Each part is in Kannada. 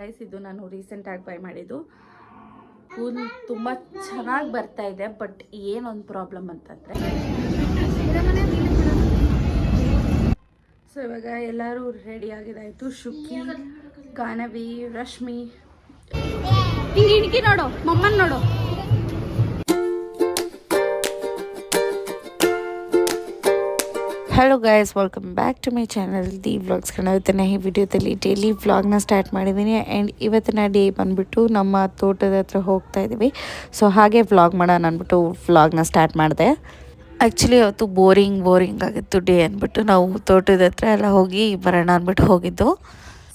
ಗೈಸ್ ಇದು ನಾನು ರೀಸೆಂಟಾಗಿ ಬೈ ಮಾಡಿದ್ದು. ಕೂದಲು ತುಂಬ ಚೆನ್ನಾಗಿ ಬರ್ತಾ ಇದೆ ಬಟ್ ಏನೊಂದು ಪ್ರಾಬ್ಲಮ್ ಅಂತಂದರೆ ಸೊ ಇವಾಗ ಎಲ್ಲರೂ ರೆಡಿ ಆಗಿದಾಯಿತು. ಶುಕಿ, ಕಾನವಿ, ರಶ್ಮಿ. ಹಿಂಗೆ ಹಿಡ್ಕಿ ನೋಡು, ಮಮ್ಮನ್ ನೋಡು. Hello guys welcome back to my channel the vlogs ಇವತ್ತಿನ ಈ ವಿಡಿಯೋದಲ್ಲಿ ಡೈಲಿ ವ್ಲಾಗ್ನ ಸ್ಟಾರ್ಟ್ ಮಾಡಿದ್ದೀನಿ. ಆ್ಯಂಡ್ ಇವತ್ತಿನ ಡೇ ಬಂದುಬಿಟ್ಟು ನಮ್ಮ ತೋಟದ ಹತ್ರ ಹೋಗ್ತಾ ಇದ್ದೀವಿ ಸೊ ಹಾಗೆ ವ್ಲಾಗ್ ಮಾಡೋಣ ಅಂದ್ಬಿಟ್ಟು ವ್ಲಾಗ್ನ ಸ್ಟಾರ್ಟ್ ಮಾಡಿದೆ. ಆ್ಯಕ್ಚುಲಿ ಅವತ್ತು ಬೋರಿಂಗ್ ಬೋರಿಂಗ್ ಆಗಿತ್ತು ಡೇ ಅಂದ್ಬಿಟ್ಟು. ನಾವು ತೋಟದ ಹತ್ರ ಎಲ್ಲ ಹೋಗಿ ಬರೋಣ ಅಂದ್ಬಿಟ್ಟು ಹೋಗಿದ್ದು.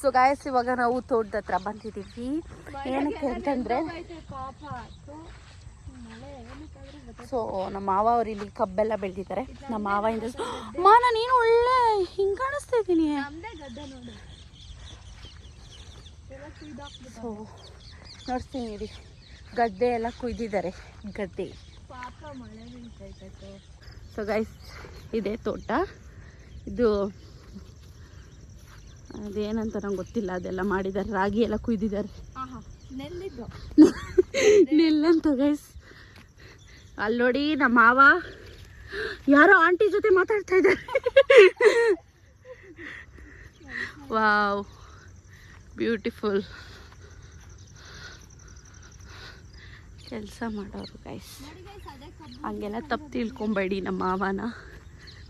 ಸೊ ಗಾಯಸ್ ಇವಾಗ ನಾವು ತೋಟದ ಹತ್ರ ಬಂದಿದ್ದೀವಿ. ಏನಕ್ಕೆ ಅಂತಂದರೆ ಸೊ ನಮ್ಮ ಮಾವ ಅವ್ರು ಇಲ್ಲಿ ಕಬ್ಬೆಲ್ಲ ಬೆಳೆದಿದ್ದಾರೆ. ನಮ್ಮ ಮಾವ ಇಂದ ಮಾನ ನೀನು ಒಳ್ಳೆ ಹಿಂಗೆ ಕಾಣಿಸ್ತಾ ಇದ್ದೀನಿ ಸೊ ನೋಡ್ತೀನಿ ಇರಿ ಗದ್ದೆ ಎಲ್ಲ ಕುಯ್ದಿದ್ದಾರೆ. ಗದ್ದೆ. ಸೊ ಗೈಸ್ ಇದೆ ತೋಟ. ಇದು ಅದೇನಂತ ನಂಗೆ ಗೊತ್ತಿಲ್ಲ. ಅದೆಲ್ಲ ಮಾಡಿದ್ದಾರೆ. ರಾಗಿ ಎಲ್ಲ ಕುಯ್ದಿದ್ದಾರೆ. ನಿಲ್ಲಂತ ಗೈಸ್ ಅಲ್ಲಿ ನೋಡಿ ನಮ್ಮ ಮಾವ. ಯಾರೋ ಆಂಟಿ ಜೊತೆ ಮಾತಾಡ್ತಾ ಇದ್ದಾರೆ. ವಾವ್. ಬ್ಯೂಟಿಫುಲ್ ಕೆಲಸ ಮಾಡೋರು ಗೈಸ್ ಹಂಗೆಲ್ಲ ತಪ್ಪು ತಿಳ್ಕೊಬೇಡಿ ನಮ್ಮ ಮಾವನ.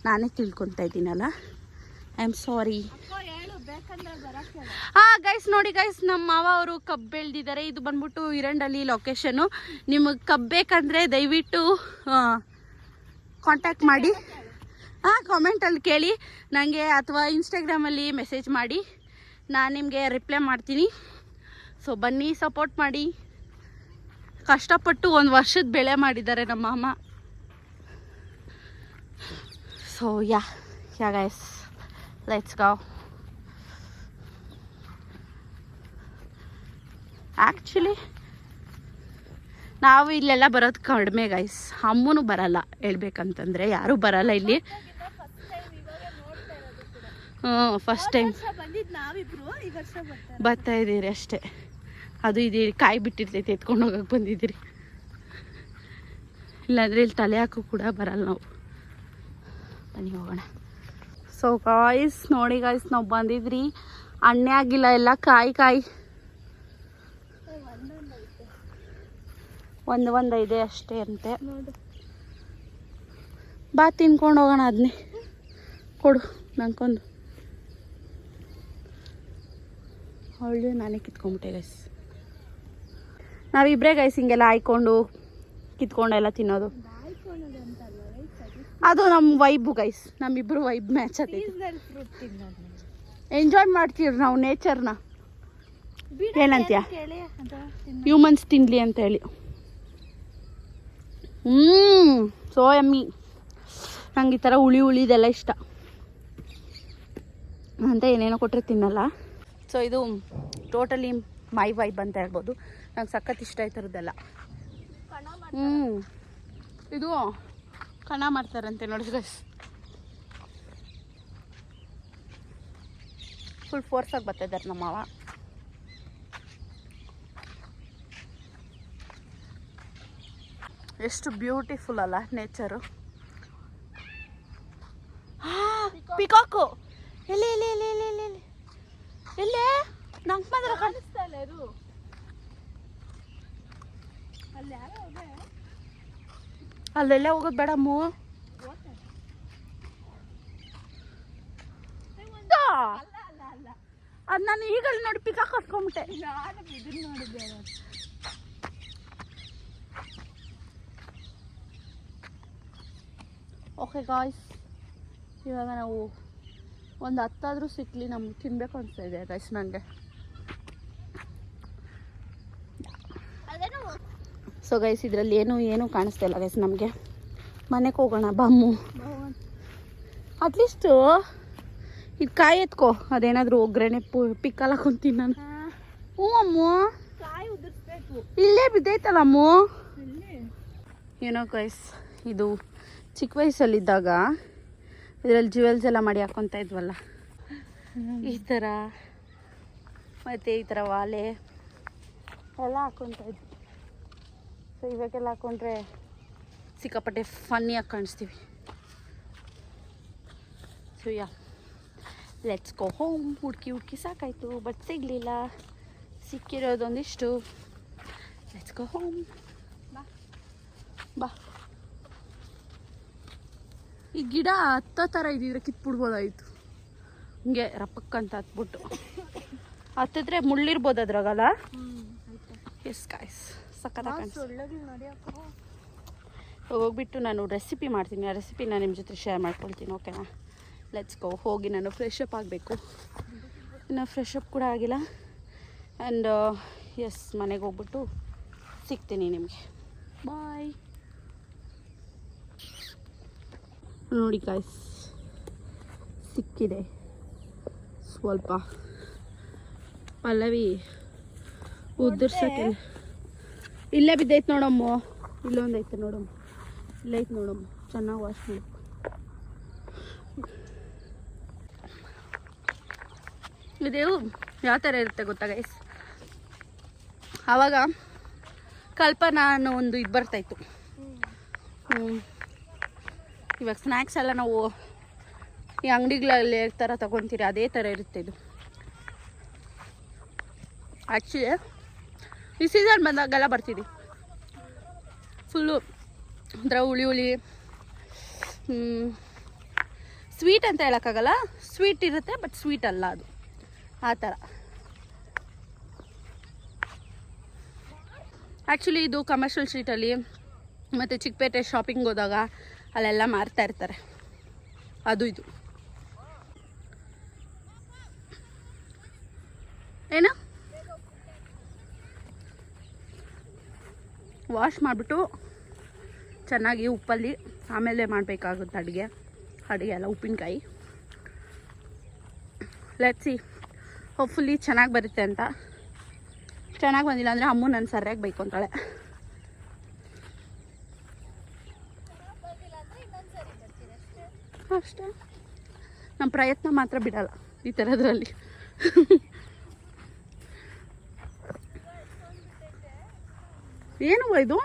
ನಾನೇ ತಿಳ್ಕೊತಾ ಇದ್ದೀನಲ್ಲ. ಐ ಆಮ್ ಸಾರಿ ಹಾ ಗೈಸ್ ನೋಡಿ ಗೈಸ್ ನಮ್ಮ ಮಾವ ಅವರು ಕಬ್ ಬೆಳೆದಿದ್ದಾರೆ. ಇದು ಬಂದ್ಬಿಟ್ಟು ಇರಂಡಲ್ಲಿ ಲೊಕೇಶನು ನಿಮಗೆ ಕಬ್ ಬೇಕಂದ್ರೆ ದಯವಿಟ್ಟು ಕಾಂಟ್ಯಾಕ್ಟ್ ಮಾಡಿ. ಹಾಂ ಕಾಮೆಂಟಲ್ಲಿ ಕೇಳಿ. ನನಗೆ ಅಥವಾ ಇನ್ಸ್ಟಾಗ್ರಾಮಲ್ಲಿ ಮೆಸೇಜ್ ಮಾಡಿ. ನಾನು ನಿಮಗೆ ರಿಪ್ಲೈ ಮಾಡ್ತೀನಿ. ಸೊ ಬನ್ನಿ ಸಪೋರ್ಟ್ ಮಾಡಿ. ಕಷ್ಟಪಟ್ಟು ಒಂದು ವರ್ಷದ ಬೆಳೆ ಮಾಡಿದ್ದಾರೆ ನಮ್ಮ ಮಾಮ. So yeah yeah guys let's go actually ನಾವು ಇಲ್ಲೆಲ್ಲ ಬರೋದು ಕಡಿಮೆ ಗೈಸ್ ಅಮ್ಮನೂ ಬರಲ್ಲ ಹೇಳ್ಬೇಕಂತಂದರೆ. ಯಾರೂ ಬರಲ್ಲ ಇಲ್ಲಿ. ಹ್ಞೂ ಫಸ್ಟ್ ಟೈಮ್ ಬರ್ತಾ ಇದ್ದೀರಿ ಅಷ್ಟೇ. ಅದು ಇದೀರಿ ಕಾಯಿ ಬಿಟ್ಟಿರ್ತೈತಿ ಎತ್ಕೊಂಡು ಹೋಗಕ್ಕೆ ಬಂದಿದ್ದೀರಿ. ಇಲ್ಲಾಂದರೆ ಇಲ್ಲಿ ತಲೆ ಹಾಕು ಕೂಡ ಬರಲ್ಲ ನಾವು. ಬನ್ನಿ ಹೋಗೋಣ. ಸೊ ಗಾಯ್ಸ್ ನೋಡಿ ಗಾಯ್ಸ್ ನಾವು ಬಂದಿದ್ರಿ. ಹಣ್ಣೆ ಆಗಿಲ್ಲ ಎಲ್ಲ ಕಾಯಿ ಕಾಯಿ. ಒಂದು ಒಂದು ಇದೆ ಅಷ್ಟೇ ಅಂತೆ. ಬಾ ತಿನ್ಕೊಂಡು ಹೋಗೋಣ ಅದನ್ನೇ ಕೊಡು ನಂಗೊಂದು ಅವಳು ನಾನೇ ಕಿತ್ಕೊಂಡ್ಬಿಟ್ಟೆ ಗೈಸ್ ನಾವಿಬ್ಬರೇ ಗೈಸ್ ಹಿಂಗೆಲ್ಲ ಹಾಯ್ಕೊಂಡು ಕಿತ್ಕೊಂಡೆಲ್ಲ ತಿನ್ನೋದು. ಅದು ನಮ್ಮ ವೈಬು ಗೈಸ್ ನಮ್ಮಿಬ್ರು ವೈಬ್ ಮ್ಯಾಚ್ ಆಗ್ತೈತಿ ತಿನ್ನೋದು ಎಂಜಾಯ್ ಮಾಡ್ತೀವಿ ನಾವು ನೇಚರ್ನ ಏನಂತೀಯ? ಅದು ಹ್ಯೂಮನ್ಸ್ ತಿನ್ನಲಿ ಅಂತ ಹೇಳಿ. ಹ್ಞೂ ಸೋ ಎಮ್ಮಿ ನಂಗೆ ಈ ಥರ ಹುಳಿ ಹುಳಿದೆಲ್ಲ ಇಷ್ಟ. ಅಂತ ಏನೇನೋ ಕೊಟ್ಟರೆ ತಿನ್ನಲ್ಲ ಸೊ ಇದು ಟೋಟಲಿ ಮೈ ವೈಬ್ ಅಂತ ಹೇಳ್ಬೋದು. ನಂಗೆ ಸಖತ್ ಇಷ್ಟ ಈ ಥರದ್ದೆಲ್ಲ ಹ್ಞೂ ಇದು ಕಣ ಮಾಡ್ತಾರಂತೆ ನೋಡಿ ಗಸ್ ಫುಲ್ ಫೋರ್ಸಾಗಿ ಬರ್ತಿದ್ದಾರೆ ನಮ್ಮ ಎಷ್ಟು ಬ್ಯೂಟಿಫುಲ್ ಅಲ್ಲ ನೇಚರು. ಪಿಕಾಕು ಎಲ್ಲಿ ಎಲ್ಲಿ ಎಲ್ಲಿ ಎಲ್ಲಿ ಎಲ್ಲಿ ಎಲ್ಲಿ? ಎಲ್ಲೇ? ನಂಗೆ ಮಾತ್ರ ಕಾಣಿಸ್ತಾ ಇಲ್ಲ ಇದು. ಅಲ್ಲೆಲ್ಲ ಹೋಗೋದು ಬೇಡ ಮೂ. ಅಲ್ಲ ಅಲ್ಲ ಅಲ್ಲ. ಅದು ನಾನು ಈಗಲ್ಲಿ ನೋಡಿ ಪಿಕಾಕ್ ಹಾಕೊಂಬಿಟ್ಟೆ ನಾನು ಇದನ್ನ ನೋಡಿದ್ದೆ ಓಕೆ ಗಾಯ್ಸ್ ಇವಾಗ ನಾವು ಒಂದು ಹತ್ತಾದರೂ ಸಿಕ್ಕಲಿ ನಮ್ಗೆ ತಿನ್ಬೇಕು ಅನಿಸ್ತಾ ಇದೆ ಗಾಯ್ಸ್ ನನಗೆ ಸೊ ಗೈಸ್ ಇದರಲ್ಲಿ ಏನು ಏನೂ ಕಾಣಿಸ್ತಾ ಇಲ್ಲ ಗೈಸ್ ನಮಗೆ. ಮನೆಗೆ ಹೋಗೋಣ ಬಾಮು. ಅಟ್ಲೀಸ್ಟು ಇದು ಕಾಯಿ ಎತ್ಕೋ. ಅದೇನಾದರೂ ಒಗ್ಗರಣೆ ಪಿಕ್ಕಲ್ ಹಾಕೊಂತೀನಿ ನಾನು. ಹ್ಞೂ ಅಮ್ಮು. ಇಲ್ಲೇ ಬಿದ್ದೈತಲ್ಲ ಅಮ್ಮ? ಏನೋ ಗೈಸ್ ಇದು ಚಿಕ್ಕ ವಯಸ್ಸಲ್ಲಿದ್ದಾಗ ಇದರಲ್ಲಿ ಜ್ಯುವೆಲ್ಸ್ ಎಲ್ಲ ಮಾಡಿ ಹಾಕೊತ ಇದ್ವಲ್ಲ. ಈ ಥರ ಮತ್ತು ಈ ಥರ ವಾಲೆ ಎಲ್ಲ ಹಾಕ್ಕೊತಾ ಇದ್ವಿ. ಸೊ ಇವಾಗೆಲ್ಲ ಹಾಕೊಂಡ್ರೆ ಸಿಕ್ಕಾಪಟ್ಟೆ ಫನ್ನಿಯಾಗಿ ಕಾಣಿಸ್ತೀವಿ. So yeah let's go home ಹುಡುಕಿ ಹುಡುಕಿ ಸಾಕಾಯಿತು ಬಟ್ ಸಿಗಲಿಲ್ಲ. ಸಿಕ್ಕಿರೋದೊಂದಿಷ್ಟು. ಲೆಟ್ಸ್ ಗೋ ಹೋಮ್ ಬಾ. ಬಾ. ಈ ಗಿಡ ಹತ್ತೋ ಥರ ಇದ್ದಿದ್ರೆ ಕಿತ್ಬಿಡ್ಬೋದಾಯಿತು. ಹಿಂಗೆ ರಪ್ಪಕ್ಕಂತ ಹತ್ಬಿಟ್ಟು. ಹತ್ತಿದ್ರೆ ಮುಳ್ಳಿರ್ಬೋದು ಅದ್ರಾಗಲ್ಲ? ಎಸ್ ಕಾಯ್ಸ್ ಹೋಗ್ಬಿಟ್ಟು ನಾನು ರೆಸಿಪಿ ಮಾಡ್ತೀನಿ. ಆ ರೆಸಿಪಿನ ನಿಮ್ಮ ಜೊತೆ ಶೇರ್ ಮಾಡ್ಕೊಳ್ತೀನಿ ಓಕೆನಾ ಲೆಟ್ಸ್ ಗೋ ಹೋಗಿ ನಾನು ಫ್ರೆಶ್ ಅಪ್ ಆಗಬೇಕು. ಇನ್ನು ಫ್ರೆಶ್ ಅಪ್ ಕೂಡ ಆಗಿಲ್ಲ. ಆ್ಯಂಡ್ ಎಸ್ ಮನೆಗೆ ಹೋಗ್ಬಿಟ್ಟು ಸಿಗ್ತೀನಿ ನಿಮಗೆ. ಬಾಯ್ ನೋಡಿ ಗಾಯ್ಸ್ ಸಿಕ್ಕಿದೆ. ಸ್ವಲ್ಪ ಪಲ್ಲವಿ ಉದುರ್ಸಕ್ಕೆ ಇಲ್ಲೇ. ಬಿದ್ದೈತೆ ನೋಡಮ್ಮ. ಇಲ್ಲೊಂದು ಐತೆ ನೋಡಮ್ಮ. ಇಲ್ಲೈತೆ ನೋಡಮ್ಮ. ಚೆನ್ನಾಗಿ ವಾಶ್ ಮಾಡಿ ಇದೇವು ಯಾವ ಥರ ಇರುತ್ತೆ ಗೊತ್ತಾ ಗೈಸ್ ಆವಾಗ ಕಲ್ಪನಾ ಅನ್ನೋ ಒಂದು ಇದು ಬರ್ತಾಯಿತ್ತು ಹ್ಮ್. ಇವಾಗ ಸ್ನ್ಯಾಕ್ಸ್ ಎಲ್ಲ ನಾವು ಈ ಅಂಗಡಿಗಳಲ್ಲಿ ಥರ ತೊಗೊತೀರಿ, ಅದೇ ಥರ ಇರುತ್ತೆ ಇದು. ಆ್ಯಕ್ಚುಲಿ ಈ ಸೀಸನ್ ಬಂದಾಗೆಲ್ಲ ಬರ್ತೀವಿ. ಫುಲ್ಲು ಒಂಥರ ಹುಳಿ ಹುಳಿ ಸ್ವೀಟ್ ಅಂತ ಹೇಳೋಕ್ಕಾಗಲ್ಲ. ಸ್ವೀಟ್ ಇರುತ್ತೆ ಬಟ್ ಸ್ವೀಟ್ ಅಲ್ಲ ಅದು. ಆ ಥರ ಆ್ಯಕ್ಚುಲಿ ಇದು ಕಮರ್ಷಿಯಲ್ ಸ್ಟ್ರೀಟಲ್ಲಿ ಮತ್ತು ಚಿಕ್ಕಪೇಟೆ ಶಾಪಿಂಗ್ ಹೋದಾಗ ಅಲ್ಲೆಲ್ಲ ಮಾರ್ತಾ ಇರ್ತಾರೆ. ಅದು ಇದು. ಏನು? ವಾಶ್ ಮಾಡಿಬಿಟ್ಟು ಚೆನ್ನಾಗಿ ಉಪ್ಪಲ್ಲಿ ಆಮೇಲೆ ಮಾಡಬೇಕಾಗುತ್ತೆ ಅಡುಗೆ. ಅಡುಗೆ ಎಲ್ಲ ಉಪ್ಪಿನಕಾಯಿ. ಲೆಟ್ಸಿ ಹೋಪ್ಫುಲಿ ಚೆನ್ನಾಗಿ ಬರುತ್ತೆ ಅಂತ. ಚೆನ್ನಾಗಿ ಬಂದಿಲ್ಲ ಅಂದರೆ ಅಮ್ಮು ನನ್ನ ಸರಿಯಾಗಿ ಬೈಕೊಂತಾಳೆ ಅಷ್ಟೇ ನಮ್ಮ ಪ್ರಯತ್ನ ಮಾತ್ರ ಬಿಡಲ್ಲ ಈ ಥರದ್ರಲ್ಲಿ ಏನು ಇದು?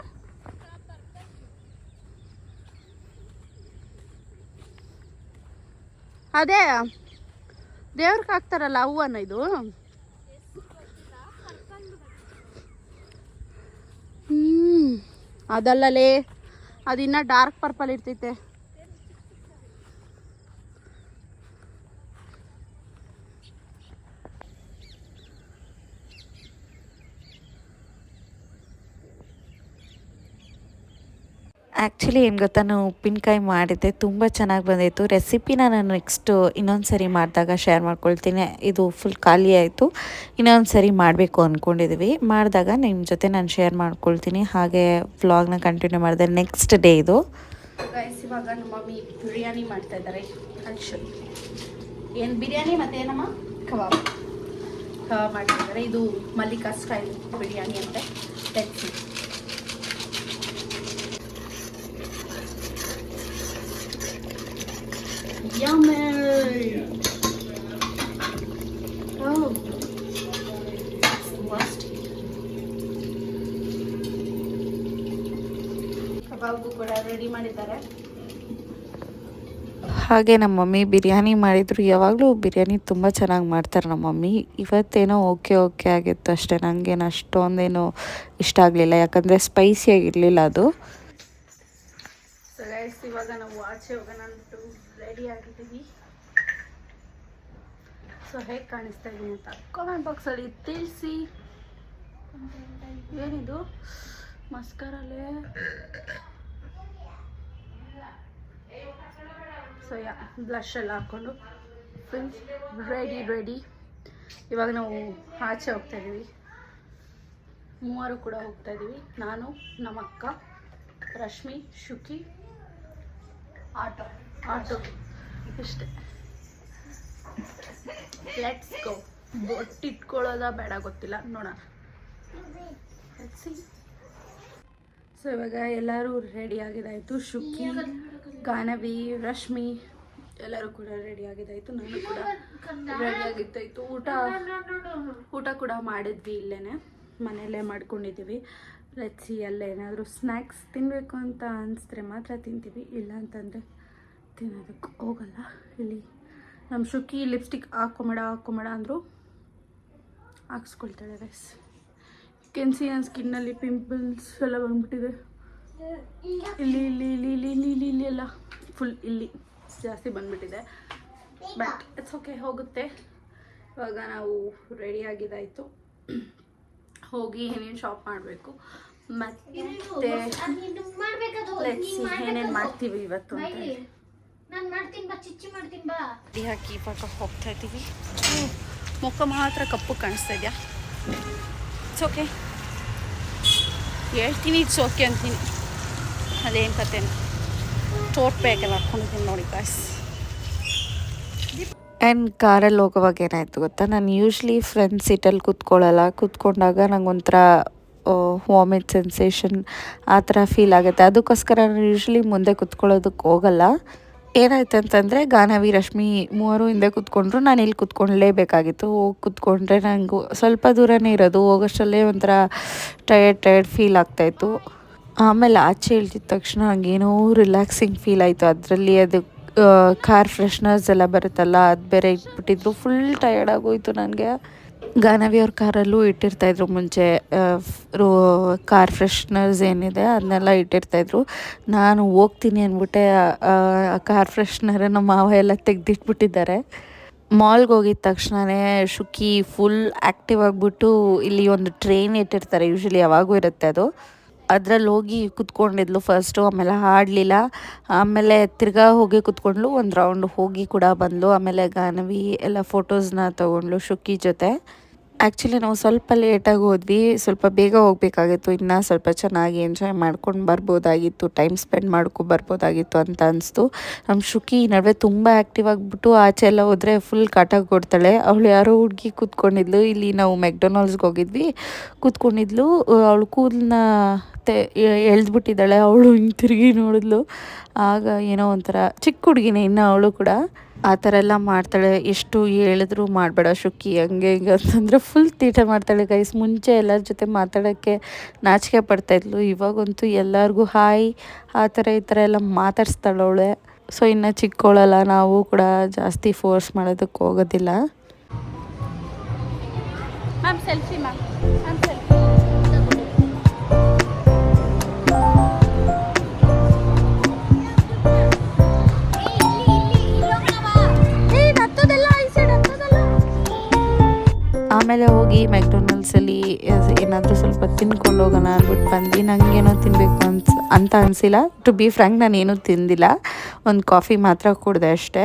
ಅದೇ, ದೇವ್ರಿಗೆ ಹಾಕ್ತಾರಲ್ಲ ಹೂವನ್ನ ಇದು? ಹ್ಮ್, ಅದಲ್ಲಲೇ, ಅದಿನ್ನ ಡಾರ್ಕ್ ಪರ್ಪಲ್ ಇರ್ತೈತೆ. ಆ್ಯಕ್ಚುಲಿ ಏನು ಗೊತ್ತಾ ನಾನು ಉಪ್ಪಿನಕಾಯಿ ಮಾಡಿದ್ದೆ. ತುಂಬ ಚೆನ್ನಾಗಿ ಬಂದಿತ್ತು. ರೆಸಿಪಿನ ನಾನು ನೆಕ್ಸ್ಟು ಇನ್ನೊಂದು ಸರಿ ಮಾಡಿದಾಗ ಶೇರ್ ಮಾಡ್ಕೊಳ್ತೀನಿ. ಇದು ಫುಲ್ ಖಾಲಿ ಆಯಿತು. ಇನ್ನೊಂದು ಸರಿ ಮಾಡಬೇಕು ಅಂದ್ಕೊಂಡಿದ್ವಿ ಮಾಡಿದಾಗ ನಿಮ್ಮ ಜೊತೆ ನಾನು ಶೇರ್ ಮಾಡ್ಕೊಳ್ತೀನಿ. ಹಾಗೆ ವ್ಲಾಗ್ನ ಕಂಟಿನ್ಯೂ ಮಾಡಿದೆ ನೆಕ್ಸ್ಟ್ ಡೇ ಇದು. ಇವಾಗ ನಮ್ಮ ಮಮ್ಮಿ ಬಿರಿಯಾನಿ ಮಾಡ್ತಾ ಇದ್ದಾರೆ. ಏನು ಬಿರಿಯಾನಿ ಮತ್ತು ಏನಮ್ಮ? ಕಬಾಬ್. ಕಬಾಬ್ ಮಾಡ್ತಾ ಇದ್ದಾರೆ. ಇದು ಮಲ್ಲಿಕಾ ಸ್ಟೈಲ್ ಬಿರಿಯಾನಿ ಅಂತೆ. Yummy! Oh, must. ಕಬಾಬು ಕೂಡ ರೆಡಿ ಮಾಡಿದ್ದಾರೆ. ಹಾಗೆ ನಮ್ಮ ಮಮ್ಮಿ ಬಿರಿಯಾನಿ ಮಾಡಿದ್ರು. ಯಾವಾಗಲೂ ಬಿರಿಯಾನಿ ತುಂಬ ಚೆನ್ನಾಗಿ ಮಾಡ್ತಾರೆ ನಮ್ಮ ಮಮ್ಮಿ. ಇವತ್ತೇನೋ ಓಕೆ ಓಕೆ ಆಗಿತ್ತು ಅಷ್ಟೇ. ನನಗೇನು ಅಷ್ಟೊಂದೇನು ಇಷ್ಟ ಆಗಲಿಲ್ಲ. ಯಾಕಂದರೆ ಸ್ಪೈಸಿಯಾಗಿರಲಿಲ್ಲ ಅದು. ಇವಾಗ ನಾವು ಆಚೆ ಹೋಗೋಣ ರೆಡಿ ಆಗಿದ್ದೀವಿ. ಸೊ ಹೇಗೆ ಕಾಣಿಸ್ತಾ ಇದ್ದೀನಿ ಅಂತ ಕಾಮೆಂಟ್ ಬಾಕ್ಸಲ್ಲಿ ತಿಳಿಸಿ. ಏನಿದು? ಮಸ್ಕರಲ್ಲೇ ಸೊ ಯಾ ಬ್ಲಷ್ ಎಲ್ಲ ಹಾಕ್ಕೊಂಡು ಫ್ರೆಂಡ್ಸ್ ರೆಡಿ ರೆಡಿ ಇವಾಗ ನಾವು ಆಚೆ ಹೋಗ್ತಾ ಇದ್ದೀವಿ. ಮೂವರು ಕೂಡ ಹೋಗ್ತಾ ಇದ್ದೀವಿ. ನಾನು ನಮ್ಮ ಅಕ್ಕ ರಶ್ಮಿ, ಶುಕಿ, ಆಟೋ. ಆಟೋ. ಇಷ್ಟೇ. ಲೆಟ್ಸ್ ಗೋ ಬೊಟ್ಟಿಟ್ಕೊಳ್ಳೋದ ಬೇಡ, ಗೊತ್ತಿಲ್ಲ. ನೋಡೋಣ. ಸೊ ಇವಾಗ ಎಲ್ಲರೂ ರೆಡಿ ಆಗಿದಾಯಿತು. ಶುಕಿ, ಕಾನವಿ, ರಶ್ಮಿ, ಎಲ್ಲರೂ ಕೂಡ ರೆಡಿ ಆಗಿದ್ದಾಯಿತು ನಾನು ಕೂಡ ರೆಡಿ ಆಗಿದ್ದಾಯಿತು. ಊಟ ಊಟ ಕೂಡ ಮಾಡಿದ್ವಿ ಇಲ್ಲೇ ಮನೆಯಲ್ಲೇ ಮಾಡ್ಕೊಂಡಿದ್ದೀವಿ. ಲಚ್ಚಿ ಎಲ್ಲ ಏನಾದರೂ ಸ್ನ್ಯಾಕ್ಸ್ ತಿನ್ನಬೇಕು ಅಂತ ಅನಿಸಿದ್ರೆ ಮಾತ್ರ ತಿಂತೀವಿ. ಇಲ್ಲ ಅಂತಂದರೆ ತಿನ್ನೋದಕ್ಕೆ ಹೋಗಲ್ಲ. ಇಲ್ಲಿ ನಮ್ಮ ಶುಕಿ ಲಿಪ್ಸ್ಟಿಕ್ ಹಾಕೊಂಬೇಡ ಹಾಕೊಂಬೇಡ ಅಂದರು ಹಾಕ್ಸ್ಕೊಳ್ತಾಳೆ ರೈಸ್ ಕೆನ್ಸಿ ನನ್ನ ಸ್ಕಿನ್ನಲ್ಲಿ ಪಿಂಪಲ್ಸ್ ಎಲ್ಲ ಬಂದ್ಬಿಟ್ಟಿದೆ. ಇಲ್ಲಿ ಇಲ್ಲಿ ಇಲ್ಲಿ ಇಲ್ಲಿ ಇಲ್ಲಿ ಇಲ್ಲಿ ಇಲ್ಲಿ ಎಲ್ಲ ಫುಲ್ ಇಲ್ಲಿ ಜಾಸ್ತಿ ಬಂದ್ಬಿಟ್ಟಿದೆ. ಬಟ್ ಇಟ್ಸ್ ಓಕೆ ಹೋಗುತ್ತೆ. ಇವಾಗ ನಾವು ರೆಡಿ ಆಗಿದ್ದಾಯಿತು. ಹೋಗಿ ಏನೇನು ಶಾಪ್ ಮಾಡಬೇಕು. ಮತ್ತೆ ಏನೇನು ಮಾಡ್ತೀವಿ ಇವತ್ತು ಅಂತ. ನಾನು ಮಾಡ್ತೀನಿ ಬಾ ಚಿಚ್ಚಿ ಮಾಡ್ತೀನಿ ಬಾ. ಹಾಕಿ ಹೋಗ್ತಾ ಇದ್ದೀವಿ. ಮುಖ ಮಾತ್ರ ಕಪ್ಪು ಕಾಣಿಸ್ತಾ ಇದೆಯಾ? ಇಟ್ಸ್ ಓಕೆ ಹೇಳ್ತೀನಿ ಇಟ್ಸ್ ಓಕೆ ಅಂತೀನಿ. ಅದೇನು ಕತೆ ಟೋಟ್ ಬ್ಯಾಗೆಲ್ಲ ಹಾಕೊಂಡಿದ್ದೀನಿ ನೋಡಿ ಕಾಯ್ಸ್ ಆ್ಯಂಡ್ ಕಾರಲ್ಲಿ ಹೋಗೋವಾಗ ಏನಾಯಿತು ಗೊತ್ತಾ? ನಾನು ಯೂಶ್ವಲಿ ಫ್ರೆಂಡ್ ಸೀಟಲ್ಲಿ ಕೂತ್ಕೊಳ್ಳಲ್ಲ. ಕೂತ್ಕೊಂಡಾಗ ನಂಗೆ ಒಂಥರ ವಾಮಿಟ್ ಸೆನ್ಸೇಷನ್ ಆ ಥರ ಫೀಲ್ ಆಗುತ್ತೆ. ಅದಕ್ಕೋಸ್ಕರ ನಾನು ಯೂಶ್ವಲಿ ಮುಂದೆ ಕೂತ್ಕೊಳ್ಳೋದಕ್ಕೆ ಹೋಗಲ್ಲ. ಏನಾಯ್ತು ಅಂತಂದರೆ ಗಾನವಿ, ರಶ್ಮಿ ಮೂವರು ಹಿಂದೆ ಕೂತ್ಕೊಂಡ್ರು, ನಾನು ಇಲ್ಲಿ ಕೂತ್ಕೊಳ್ಳೇಬೇಕಾಗಿತ್ತು ಹೋಗಿ ಕೂತ್ಕೊಂಡ್ರೆ ನನಗೂ ಸ್ವಲ್ಪ ದೂರನೇ ಇರೋದು. ಹೋಗೋಷ್ಟಲ್ಲೇ ಒಂಥರ ಟಯರ್ಡ್ ಟಯರ್ಡ್ ಫೀಲ್ ಆಗ್ತಾಯಿತ್ತು ಆಮೇಲೆ ಆಚೆ ಇಳಿದ ತಕ್ಷಣ ಹಂಗೇನೋ ರಿಲ್ಯಾಕ್ಸಿಂಗ್ ಫೀಲ್ ಆಯಿತು. ಅದರಲ್ಲಿ ಅದು ಕಾರ್ ಫ್ರೆಶ್ನರ್ಸ್ ಎಲ್ಲ ಬರುತ್ತಲ್ಲ, ಅದು ಬೇರೆ ಇಟ್ಬಿಟ್ಟಿದ್ರು. ಫುಲ್ ಟಯರ್ಡ್ ಆಗೋಯ್ತು ನನಗೆ ಗಾನವಿ ಅವ್ರ ಕಾರಲ್ಲೂ ಇಟ್ಟಿರ್ತಾಯಿದ್ರು ಮುಂಚೆ ಕಾರ್ ಫ್ರೆಶ್ನರ್ಸ್ ಏನಿದೆ ಅದನ್ನೆಲ್ಲ ಇಟ್ಟಿರ್ತಾಯಿದ್ರು ನಾನು ಹೋಗ್ತೀನಿ ಅಂದ್ಬಿಟ್ಟೆ, ಆ ಕಾರ್ ಫ್ರೆಶ್ನರ್ ನಮ್ಮ ಮಾವ ಎಲ್ಲ ತೆಗೆದಿಟ್ಬಿಟ್ಟಿದ್ದಾರೆ. ಮಾಲ್ಗೆ ಹೋಗಿದ ತಕ್ಷಣವೇ ಶುಕಿ ಫುಲ್ ಆ್ಯಕ್ಟಿವ್ ಆಗಿಬಿಟ್ಟು ಇಲ್ಲಿ ಒಂದು ಟ್ರೈನ್ ಇಟ್ಟಿರ್ತಾರೆ ಯೂಶ್ವಲಿ ಯಾವಾಗೂ ಇರುತ್ತೆ ಅದು. ಅದರಲ್ಲಿ ಹೋಗಿ ಕುತ್ಕೊಂಡಿದ್ಲು ಫಸ್ಟು, ಆಮೇಲೆ ಹಾಡಲಿಲ್ಲ. ಆಮೇಲೆ ತಿರ್ಗಾ ಹೋಗಿ ಕುತ್ಕೊಂಡ್ಲು, ಒಂದು ರೌಂಡ್ ಹೋಗಿ ಕೂಡ ಬಂದ್ಲು. ಆಮೇಲೆ ಗಾನವಿ ಎಲ್ಲ ಫೋಟೋಸ್ನ ತೊಗೊಂಡ್ಲು ಶುಕಿ ಜೊತೆ. ಆ್ಯಕ್ಚುಲಿ ನಾವು ಸ್ವಲ್ಪ ಲೇಟಾಗಿ ಹೋದ್ವಿ. ಸ್ವಲ್ಪ ಬೇಗ ಹೋಗಬೇಕಾಗಿತ್ತು. ಇನ್ನೂ ಸ್ವಲ್ಪ ಚೆನ್ನಾಗಿ ಎಂಜಾಯ್ ಮಾಡ್ಕೊಂಡು ಬರ್ಬೋದಾಗಿತ್ತು. ಟೈಮ್ ಸ್ಪೆಂಡ್ ಮಾಡ್ಕೊ ಬರ್ಬೋದಾಗಿತ್ತು ಅಂತ ಅನಿಸ್ತು. ನಮ್ಮ ಶುಕಿ ನಡುವೆ ತುಂಬ ಆ್ಯಕ್ಟಿವ್ ಆಗಿಬಿಟ್ಟು ಆಚೆ ಎಲ್ಲ ಹೋದರೆ ಫುಲ್ ಕಾಟ ಕೊಡ್ತಾಳೆ. ಅವಳು ಯಾರೋ ಹುಡುಗಿ ಕೂತ್ಕೊಂಡಿದ್ಲು. ಇಲ್ಲಿ ನಾವು ಮೆಕ್ಡೊನಾಲ್ಡ್ಸ್ಗೆ ಹೋಗಿದ್ವಿ. ಕೂತ್ಕೊಂಡಿದ್ಲು. ಅವಳು ಕೂದಲನ್ನ ಎಳ್ದ್ಬಿಟ್ಟಿದ್ದಾಳೆ. ಅವಳು ಹಿಂಗೆ ತಿರುಗಿ ನೋಡಿದ್ಲು. ಆಗ ಏನೋ ಒಂಥರ ಚಿಕ್ಕ ಹುಡುಗಿನೇ ಇನ್ನು ಅವಳು ಕೂಡ. ಆ ಥರ ಎಲ್ಲ ಮಾಡ್ತಾಳೆ. ಎಷ್ಟು ಹೇಳಿದ್ರು ಮಾಡಬೇಡ ಶುಕ್ಕಿ ಹಂಗೆ ಹಿಂಗೆ ಅಂತಂದರೆ ಫುಲ್ ತೀಟ ಮಾಡ್ತಾಳೆ ಗೈಸ್ ಮುಂಚೆ ಎಲ್ಲರ ಜೊತೆ ಮಾತಾಡೋಕ್ಕೆ ನಾಚಿಕೆ ಪಡ್ತಾಯಿದ್ಲು ಇವಾಗಂತೂ ಎಲ್ಲರಿಗೂ ಹಾಯ್ ಆ ಥರ ಈ ಥರ ಎಲ್ಲ ಮಾತಾಡ್ಸ್ತಾಳೆ ಅವಳೆ. ಸೊ ಇನ್ನು ಚಿಕ್ಕವಳಲ್ಲ ನಾವು ಕೂಡ ಜಾಸ್ತಿ ಫೋರ್ಸ್ ಮಾಡೋದಕ್ಕೆ ಹೋಗೋದಿಲ್ಲ. ಮ್ಯಾಮ್ ಸೆಲ್ಫಿ ಮ್ಯಾಮ್ ಆಮೇಲೆ ಹೋಗಿ ಮೆಕ್ಡೊನಾಲ್ಡ್ಸಲ್ಲಿ ಏನಾದರೂ ಸ್ವಲ್ಪ ತಿನ್ಕೊಂಡು ಹೋಗೋಣ ಅಂದ್ಬಿಟ್ಟು ಬಂದು ನನಗೇನೋ ತಿನ್ನಬೇಕು ಅನ್ಸ್, ಅಂತ ಅನಿಸಿಲ್ಲ. ಟು ಬಿ ಫ್ರ್ಯಾಂಕ್ ನಾನು ಏನೂ ತಿಂದಿಲ್ಲ. ಒಂದು ಕಾಫಿ ಮಾತ್ರ ಕುಡಿದೆ ಅಷ್ಟೇ.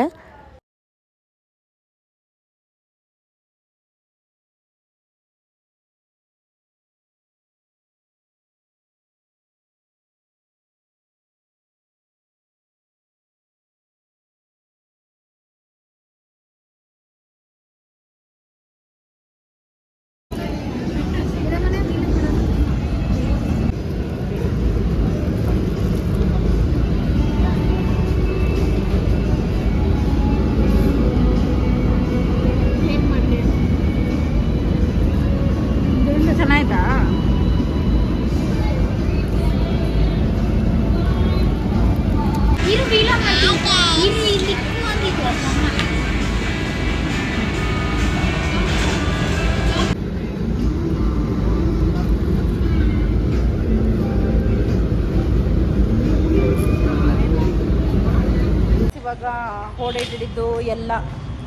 ಎಲ್ಲ.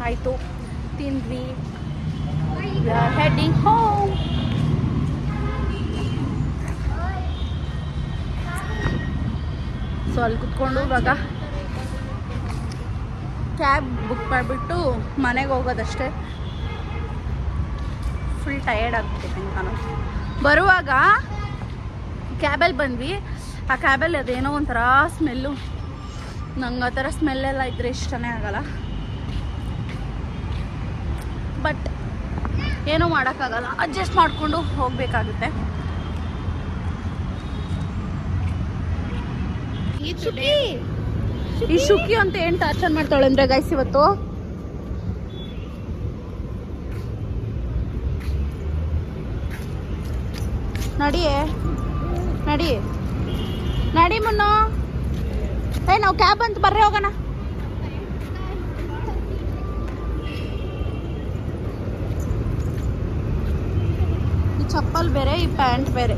ಆಯಿತು. ತಿಂದ್ವಿ. ಹೆಡಿಂಗ್ ಹೋಮ್ ಸೊ ಅಲ್ಲಿ ಕುತ್ಕೊಂಡು ಇವಾಗ ಕ್ಯಾಬ್ ಬುಕ್ ಮಾಡಿಬಿಟ್ಟು ಮನೆಗೆ ಹೋಗೋದಷ್ಟೇ. ಫುಲ್ ಟಯರ್ಡ್ ಆಗ್ಬಿಟ್ಟಿದ್ದೀನಿ ನಾನು. ಬರುವಾಗ ಕ್ಯಾಬಲ್ಲಿ ಬಂದ್ವಿ. ಆ ಕ್ಯಾಬಲ್ಲಿ ಅದೇನೋ ಒಂಥರ ಸ್ಮೆಲ್ಲು ನಂಗೆ ಆ ಥರ ಸ್ಮೆಲ್ಲೆಲ್ಲ ಇದ್ದರೆ ಇಷ್ಟನೇ ಆಗಲ್ಲ. ಬಟ್ ಏನೂ ಮಾಡೋಕ್ಕಾಗಲ್ಲ. ಅಡ್ಜಸ್ಟ್ ಮಾಡಿಕೊಂಡು ಹೋಗಬೇಕಾಗುತ್ತೆ. ಈ ಶುಕಿ ಅಂತ ಏನ್ ಟಾರ್ಚರ್ ಮಾಡ್ತಾಳೆ ಅಂದ್ರೆ ಗೈಸ್ ಇವತ್ತು? ನಡಿ ನಡಿ. ನಡಿ ಮುನ್ನ. ಏ ನಾವು ಕ್ಯಾಬ್ ಅಂತ ಬರ್ರಿ ಹೋಗೋಣ. ಚಪ್ಪಲ್ ಬೇರೆ ಈ ಪ್ಯಾಂಟ್ ಬೇರೆ.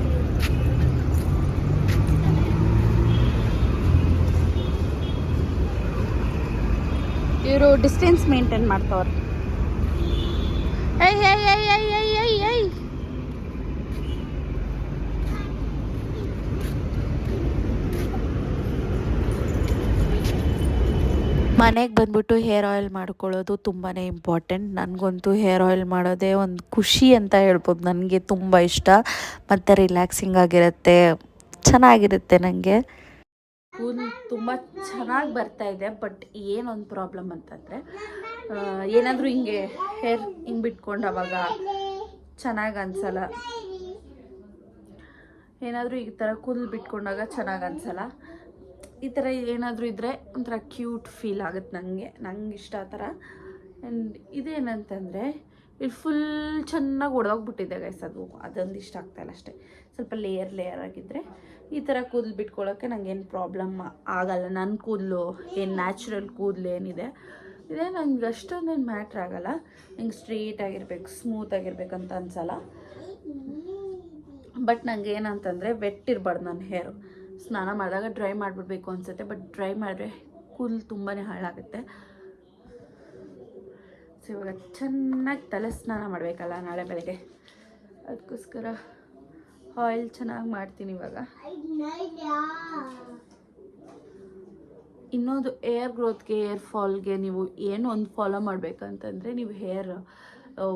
ಇವರು ಡಿಸ್ಟೆನ್ಸ್ ಮೇಂಟೈನ್ ಮಾಡ್ತವ್ರೆ. ಏಯ್ ಏಯ್ ಏಯ್ ಏಯ್ ಮನೆಗೆ ಬಂದ್ಬಿಟ್ಟು ಹೇರ್ ಆಯಿಲ್ ಮಾಡ್ಕೊಳ್ಳೋದು ತುಂಬಾ ಇಂಪಾರ್ಟೆಂಟ್. ನನಗಂತೂ ಹೇರ್ ಆಯಿಲ್ ಮಾಡೋದೇ ಒಂದು ಖುಷಿ ಅಂತ ಹೇಳ್ಬೋದು. ನನಗೆ ತುಂಬ ಇಷ್ಟ. ಮತ್ತು ರಿಲ್ಯಾಕ್ಸಿಂಗ್ ಆಗಿರುತ್ತೆ. ಚೆನ್ನಾಗಿರುತ್ತೆ ನನಗೆ ಕೂದಲು ತುಂಬ ಚೆನ್ನಾಗಿ ಬರ್ತಾ ಇದೆ. ಬಟ್ ಏನೊಂದು ಪ್ರಾಬ್ಲಮ್ ಅಂತಂದರೆ ಏನಾದರೂ ಹಿಂಗೆ ಹೇರ್ ಹಿಂಗೆ ಬಿಟ್ಕೊಂಡು ಅವಾಗ ಚೆನ್ನಾಗಿ ಅನ್ಸಲ್ಲ. ಏನಾದರೂ ಈ ಥರ ಕೂದಲು ಬಿಟ್ಕೊಂಡಾಗ ಚೆನ್ನಾಗಿ ಅನ್ಸಲ್ಲ. ಈ ಥರ ಏನಾದರೂ ಇದ್ದರೆ ಒಂಥರ ಕ್ಯೂಟ್ ಫೀಲ್ ಆಗುತ್ತೆ ನನಗೆ ನಂಗೆ ಇಷ್ಟ ಆ ಥರ. ಆ್ಯಂಡ್ ಇದೇನಂತಂದರೆ, ಇಲ್ಲಿ ಫುಲ್ ಚೆನ್ನಾಗಿ ಒಡೆದೋಗ್ಬಿಟ್ಟಿದೆ ಗೈಸ್ ಅದು. ಅದೊಂದು ಇಷ್ಟ ಆಗ್ತಾಯಿಲ್ಲ ಅಷ್ಟೇ. ಸ್ವಲ್ಪ ಲೇಯರ್ ಲೇಯರ್ ಆಗಿದ್ದರೆ ಈ ಥರ ಕೂದಲು ಬಿಟ್ಕೊಳ್ಳೋಕ್ಕೆ ಏನು ಪ್ರಾಬ್ಲಮ್ ಆಗಲ್ಲ. ನನ್ನ ಕೂದಲು ಏನು ನ್ಯಾಚುರಲ್ ಕೂದಲು ಏನಿದೆ. ಇದೇ ನನಗೆ ಅಷ್ಟೊಂದೇನು ಮ್ಯಾಟ್ರ್ ಆಗಲ್ಲ. ನಂಗೆ ಸ್ಟ್ರೀಟ್ ಆಗಿರ್ಬೇಕು ಸ್ಮೂತ್ ಅಂತ ಅನ್ಸಲ್ಲ. ಬಟ್ ನಂಗೆ ಏನಂತಂದರೆ ವೆಟ್ ಇರಬಾರ್ದು ನನ್ನ ಹೇರು ಸ್ನಾನ ಮಾಡಿದಾಗ ಡ್ರೈ ಮಾಡಿಬಿಡ್ಬೇಕು ಅನಿಸುತ್ತೆ, ಬಟ್ ಡ್ರೈ ಮಾಡಿದ್ರೆ ಕೂಲ್ ತುಂಬಾ ಹಾಳಾಗುತ್ತೆ. ಸೊ ಇವಾಗ ಚೆನ್ನಾಗಿ ತಲೆ ಸ್ನಾನ ಮಾಡಬೇಕಲ್ಲ ನಾಳೆ ಬೆಳಗ್ಗೆ. ಅದಕ್ಕೋಸ್ಕರ ಆಯಿಲ್ ಚೆನ್ನಾಗಿ ಮಾಡ್ತೀನಿ ಇವಾಗ. ಇನ್ನೊಂದು ಏರ್ ಗ್ರೋತ್ಗೆ, ಏರ್ ಫಾಲ್ಗೆ ನೀವು ಏನು ಒಂದು ಫಾಲೋ ಮಾಡಬೇಕಂತಂದರೆ ನೀವು ಹೇರ್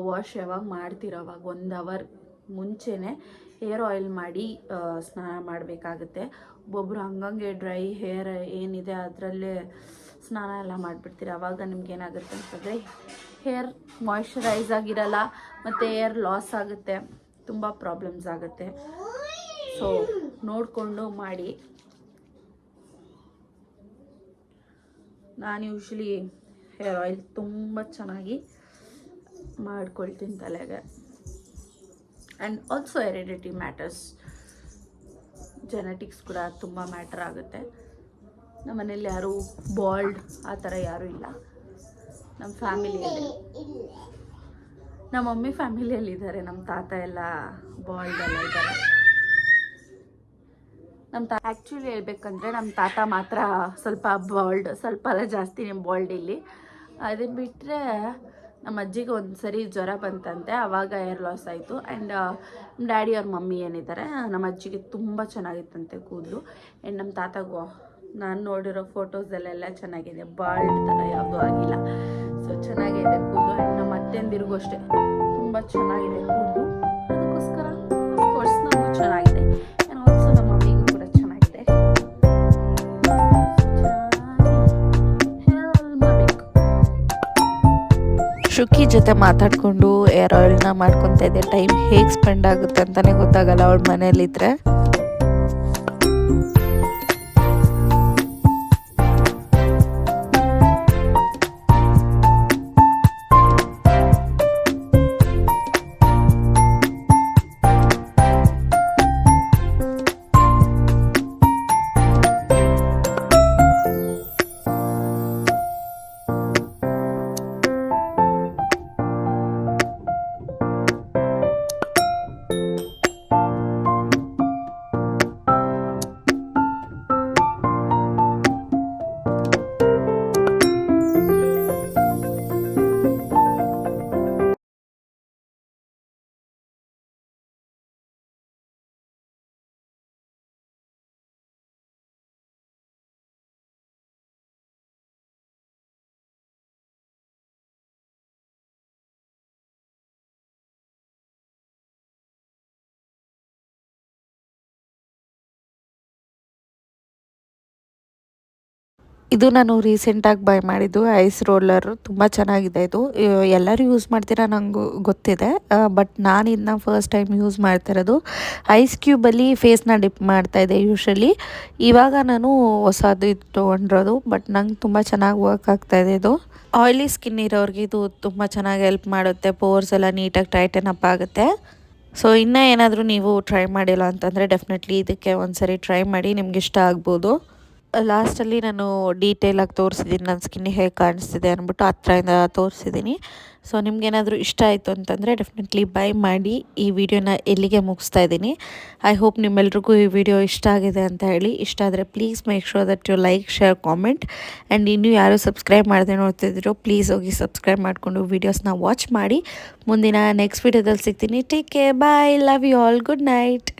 ವಾಶ್ ಯಾವಾಗ ಮಾಡ್ತೀರೋ ಅವಾಗ ಒಂದು ಅವರ್ ಮುಂಚೆನೇ ಹೇರ್ ಆಯಿಲ್ ಮಾಡಿ ಸ್ನಾನ ಮಾಡಬೇಕಾಗುತ್ತೆ. ಒಬ್ಬೊಬ್ರು ಹಂಗಂಗೆ ಡ್ರೈ ಹೇರ್ ಏನಿದೆ ಅದರಲ್ಲೇ ಸ್ನಾನ ಎಲ್ಲ ಮಾಡಿಬಿಡ್ತೀರ. ಆವಾಗ ನಿಮ್ಗೆ ಏನಾಗುತ್ತೆ ಅಂತಂದರೆ ಹೇರ್ ಮಾಯ್ಶ್ಚರೈಸ್ ಆಗಿರಲ್ಲ, ಮತ್ತು ಹೇರ್ ಲಾಸ್ ಆಗುತ್ತೆ, ತುಂಬ ಪ್ರಾಬ್ಲಮ್ಸ್ ಆಗುತ್ತೆ. ಸೊ ನೋಡಿಕೊಂಡು ಮಾಡಿ. ನಾನು ಯೂಶ್ವಲಿ ಹೇರ್ ಆಯಿಲ್ ತುಂಬ ಚೆನ್ನಾಗಿ ಮಾಡ್ಕೊಳ್ತೀನಿ ತಲೆಗೆ. And also heredity matters genetics ಕೂಡ ತುಂಬ ಮ್ಯಾಟರ್ ಆಗುತ್ತೆ. ನಮ್ಮ ಮನೇಲಿ ಯಾರೂ ಬಾಲ್ಡ್ ಆ ಥರ ಯಾರೂ ಇಲ್ಲ. ನಮ್ಮ ಫ್ಯಾಮಿಲಿಯಲ್ಲಿ ನಮ್ಮ ಮಮ್ಮಿ ಫ್ಯಾಮಿಲಿಯಲ್ಲಿ ಇದ್ದಾರೆ. ನಮ್ಮ ತಾತ ಎಲ್ಲ ಬಾಲ್ಡ್ ಎಲ್ಲ ಇದ್ದಾರೆ. ನಮ್ಮ ತಾ ಆ್ಯಕ್ಚುಲಿ ಹೇಳ್ಬೇಕಂದ್ರೆ ನಮ್ಮ ತಾತ ಮಾತ್ರ ಸ್ವಲ್ಪ ಬಾಲ್ಡ್ ಸ್ವಲ್ಪ ಅಲ್ಲ ಜಾಸ್ತಿ ಬಾಲ್ಡ್ ಇಲ್ಲಿ. ಅದನ್ನು ಬಿಟ್ಟರೆ ನಮ್ಮ ಅಜ್ಜಿಗೆ ಒಂದು ಸರಿ ಜ್ವರ ಬಂತಂತೆ ಆವಾಗ ಏರ್ ಲಾಸ್ ಆಯಿತು. ಆ್ಯಂಡ್ ನಮ್ಮ ಡ್ಯಾಡಿ ಅವ್ರ ಮಮ್ಮಿ ಏನಿದ್ದಾರೆ ನಮ್ಮ ಅಜ್ಜಿಗೆ ತುಂಬ ಚೆನ್ನಾಗಿತ್ತಂತೆ ಕೂದಲು. ಆ್ಯಂಡ್ ನಮ್ಮ ತಾತಗೂ ನಾನು ನೋಡಿರೋ ಫೋಟೋಸಲ್ಲೆಲ್ಲ ಚೆನ್ನಾಗಿದೆ. ಬಾಲ್ಡ್ ಥರ ಯಾವುದೂ ಆಗಿಲ್ಲ. ಸೊ ಚೆನ್ನಾಗಿದೆ ಕೂದಲು. ಆ್ಯಂಡ್ ನಮ್ಮ ಅತ್ತೆಂದಿರಿಗೂ ಅಷ್ಟೇ, ತುಂಬ ಚೆನ್ನಾಗಿದೆ ಕೂದಲು. ಶುಕಿ ಜೊತೆ ಮಾತಾಡಿಕೊಂಡು ಏರ್ ಆಯಿಲ್ನ ಮಾಡ್ಕೊತಾ ಇದ್ದೆ ಟೈಮ್ ಹೇಗೆ ಸ್ಪೆಂಡ್ ಆಗುತ್ತೆ ಅಂತಲೇ ಗೊತ್ತಾಗಲ್ಲ ಅವಳ ಮನೇಲಿದ್ರೆ. ಇದು ನಾನು ರೀಸೆಂಟಾಗಿ ಬೈ ಮಾಡಿದ್ದು ಐಸ್ ರೋಲರ್ ತುಂಬ ಚೆನ್ನಾಗಿದೆ ಇದು. ಎಲ್ಲರೂ ಯೂಸ್ ಮಾಡ್ತೀರಾ ನನಗೂ ಗೊತ್ತಿದೆ. ಬಟ್ ನಾನು ಇದನ್ನ ಫಸ್ಟ್ ಟೈಮ್ ಯೂಸ್ ಮಾಡ್ತಾ ಇರೋದು. ಐಸ್ ಕ್ಯೂಬಲ್ಲಿ ಫೇಸ್ನ ಡಿಪ್ ಮಾಡ್ತಾ ಇದ್ದೆ ಯೂಶಲಿ ಇವಾಗ ನಾನು ಹೊಸದು ಇದು ತೊಗೊಂಡಿರೋದು ಬಟ್ ನಂಗೆ ತುಂಬ ಚೆನ್ನಾಗಿ ವರ್ಕ್ ಆಗ್ತಾ ಇದೆ ಇದು. ಆಯ್ಲಿ ಸ್ಕಿನ್ ಇರೋರಿಗೆ ಇದು ತುಂಬ ಚೆನ್ನಾಗಿ ಹೆಲ್ಪ್ ಮಾಡುತ್ತೆ. ಪೋರ್ಸ್ ಎಲ್ಲ ನೀಟಾಗಿ ಟೈಟನ್ ಅಪ್ ಆಗುತ್ತೆ. ಸೊ ಇನ್ನೂ ಏನಾದರೂ ನೀವು ಟ್ರೈ ಮಾಡಿಲ್ಲ ಅಂತಂದರೆ ಡೆಫಿನೆಟ್ಲಿ ಇದಕ್ಕೆ ಒಂದು ಸರಿ ಟ್ರೈ ಮಾಡಿ, ನಿಮ್ಗೆ ಇಷ್ಟ ಆಗ್ಬೋದು. ಲಾಸ್ಟಲ್ಲಿ ನಾನು ಡೀಟೇಲಾಗಿ ತೋರಿಸಿದ್ದೀನಿ ನನ್ನ ಸ್ಕಿನ್ ಹೇಗೆ ಕಾಣಿಸ್ತಿದೆ ಅಂದ್ಬಿಟ್ಟು ಹತ್ರದಿಂದ ತೋರಿಸಿದ್ದೀನಿ ಸೊ ನಿಮ್ಗೇನಾದರೂ ಇಷ್ಟ ಆಯಿತು ಅಂತಂದರೆ ಡೆಫಿನೆಟ್ಲಿ ಬೈ ಮಾಡಿ ಈ ವಿಡಿಯೋನ ಎಲ್ಲಿಗೆ ಮುಗಿಸ್ತಾ ಇದ್ದೀನಿ. ಐ ಹೋಪ್ ನಿಮ್ಮೆಲ್ರಿಗೂ ಈ ವಿಡಿಯೋ ಇಷ್ಟ ಆಗಿದೆ ಅಂತ ಹೇಳಿ. ಇಷ್ಟ ಆದರೆ please make sure that you like share comment and ಇನ್ನೂ ಯಾರು ಸಬ್ಸ್ಕ್ರೈಬ್ ಮಾಡದೆ ನೋಡ್ತಿದ್ದೀರೋ ಪ್ಲೀಸ್ ಹೋಗಿ ಸಬ್ಸ್ಕ್ರೈಬ್ ಮಾಡಿಕೊಂಡು ವೀಡಿಯೋಸ್ನ ವಾಚ್ ಮಾಡಿ. ಮುಂದಿನ ನೆಕ್ಸ್ಟ್ ವಿಡಿಯೋದಲ್ಲಿ ಸಿಗ್ತೀನಿ. Take care bye love you all good night